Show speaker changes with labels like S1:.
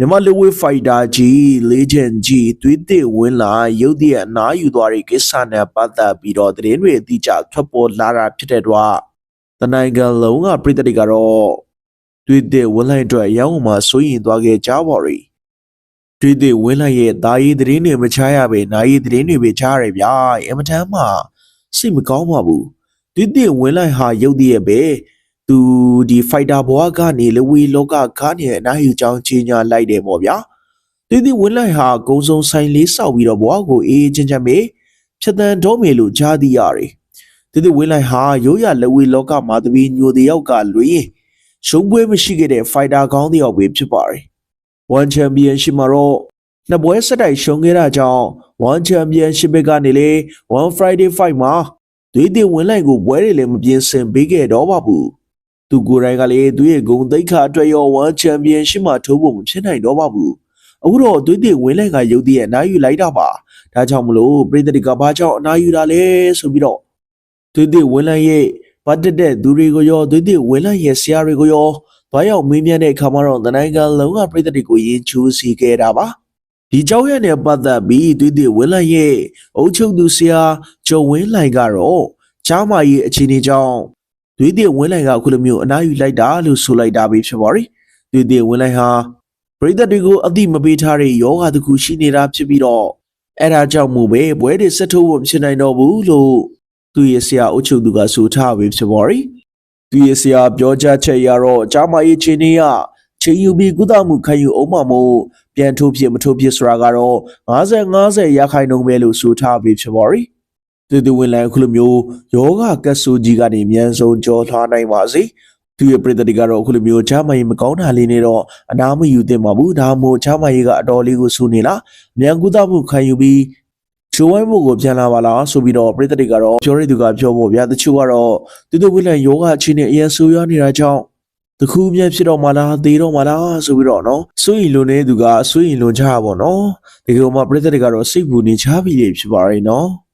S1: မြန်မာလူဝေးဖိုက်တာကြီးလေဂျန်ကြီးသွေးသစ်ဝင်လာရုတ်တရက်အနားယူသွားတဲ့ကိစ္စနဲ့ပတ်သက်ပြီးတော့သတင်းတွေအတိအကျထွက်ပေါ်လာတာဖြစ်တဲ့တော့တနိုင်ငံလုံးကပြည်သူတွေကတော့သွေးသစ်ဝင်လိုက်အတွက်ရောင်းမှစိုးရင်သွားခဲ့ကြပါရီသွေးသစ်ဝင်လိုက်ရဲ့ဒါရီသတင်းတွေမချရပဲနာရီသတင်းတွေပဲချရတယ်ဗျာအမတမ်းမှစိတ်မကောင်းပါဘူးသွေးသစ်ဝင်လိုက်ဟာရုတ်တရက်ပဲ သူဒီဖိုက်တာဘွားကနေလဝီလောကကားနေအနားယူချောင်းချင်းညာလိုက်တယ်ပေါ့ဗျာတီတီဝင်းလိုက်ဟာဂုံစုံဆိုင်လေးစောက်ပြီးတော့ဘွားကိုအေးအေးချင်းချင်းပဲဖြတ်တန်တော့မေလို့ကြားသိရတယ်တီတီဝင်းလိုက်ဟာရိုးရလဝီလောကမှာတပီညိုတယောက်ကလွေရင်ရှုံးပွဲမရှိခဲ့တဲ့ဖိုက်တာကောင်းတယောက်ပဲဖြစ်ပါတယ်1 championship မှာတော့နှစ်ပွဲဆက်တိုက်ရှုံးခဲ့တာကြောင့်1 championship ကနေလေ1 friday fight မှာတီတီဝင်းလိုက်ကိုပွဲတွေလည်းမပြင်းစင်ပေးခဲ့တော့ပါဘူး သူကိုယ်တိုင်ကလည်းသူ့ရဲ့ဂုံသိက္ခာအတွက်ရော World Championship မှာထိုးဖို့မဖြစ်နိုင်တော့ပါဘူးအခုတော့သွေးသွေးဝင်းလိုက်ကရုပ်တရက်အနားယူလိုက်တာပါဒါကြောင့်မလို့ပြည်သူတွေကဘာကြောင့်အနားယူတာလဲဆိုပြီးတော့သွေးသွေးဝင်းလိုက်ရဲ့ပတ်တက်တဲ့သူတွေကိုရောသွေးသွေးဝင်းလိုက်ရဲ့ဆရာတွေကိုရောတွားရောက်မင်းမြန်းတဲ့အခါမှာတော့တနိုင်ငံလုံးကပြည်သူတွေကိုယဉ်ချူးစီခဲ့တာပါဒီကြောင့်ရတဲ့ပတ်သက်ပြီးသွေးသွေးဝင်းလိုက်ရဲ့အုပ်ချုပ်သူဆရာကျော်ဝင်းလိုက်ကတော့ချားမကြီးအခြေအနေကြောင့် သွေးတည်ဝင်းလိုက်ကအခုလိုမျိုးအနားယူလိုက်တာလို့ဆိုလိုက်တာပဲဖြစ်ပါရီသွေးတည်ဝင်းလိုက်ဟာပရိသတ်တွေကိုအတိမပေးထားတဲ့ယောဂတစ်ခုရှိနေတာဖြစ်ပြီးတော့အဲ့ဒါကြောင့်မို့ပဲဘွဲတွေဆက်ထိုးဖို့မဖြစ်နိုင်တော့ဘူးလို့သူရဲ့ဆရာအုပ်ချုပ်သူကဆိုထားပဲဖြစ်ပါရီသူရဲ့ဆရာပြောကြားချက်ရတော့အကြမ်းမရေးချင်းနေရချင်းယူပြီးကုသမှုခံယူအောင်မမို့ပြန်ထိုးဖြစ်မထိုးဖြစ်ဆိုတာကတော့50 50ရာခိုင်နှုန်းပဲလို့ဆိုထားပဲဖြစ်ပါရီ တူတူဝင်လန်အခုလိုမျိုးယောဂကတ်ဆူကြီးကနေအမြန်ဆုံးကြောထားနိုင်ပါစေသူရဲ့ပြည်သူတွေကတော့အခုလိုမျိုးချာမကြီးမကောင်းတာလေးနဲ့တော့အနာမယူသင့်ပါဘူးဒါမှမဟုတ်ချာမကြီးကအတော်လေးကိုဆူနေလားအမြန်ကူးသမှုခံယူပြီးချိုးဝိုင်းမှုကိုပြန်လာပါလားဆိုပြီးတော့ပြည်သူတွေကတော့ပြောရတဲ့သူကပြောဖို့ဗျာတချို့ကတော့တူတူဝင်လန်ယောဂအခြေအနေအရင်ဆူရနေတာကြောင့်တခုမြတ်ဖြစ်တော့မလားသေတော့မလားဆိုပြီးတော့နော်စိုးရင်လွန်နေသူကစိုးရင်လွန်ကြတာပေါ့နော်ဒီကောင်မှပြည်သူတွေကတော့စိတ်ပူနေချပြီဖြစ်ပါရဲ့နော်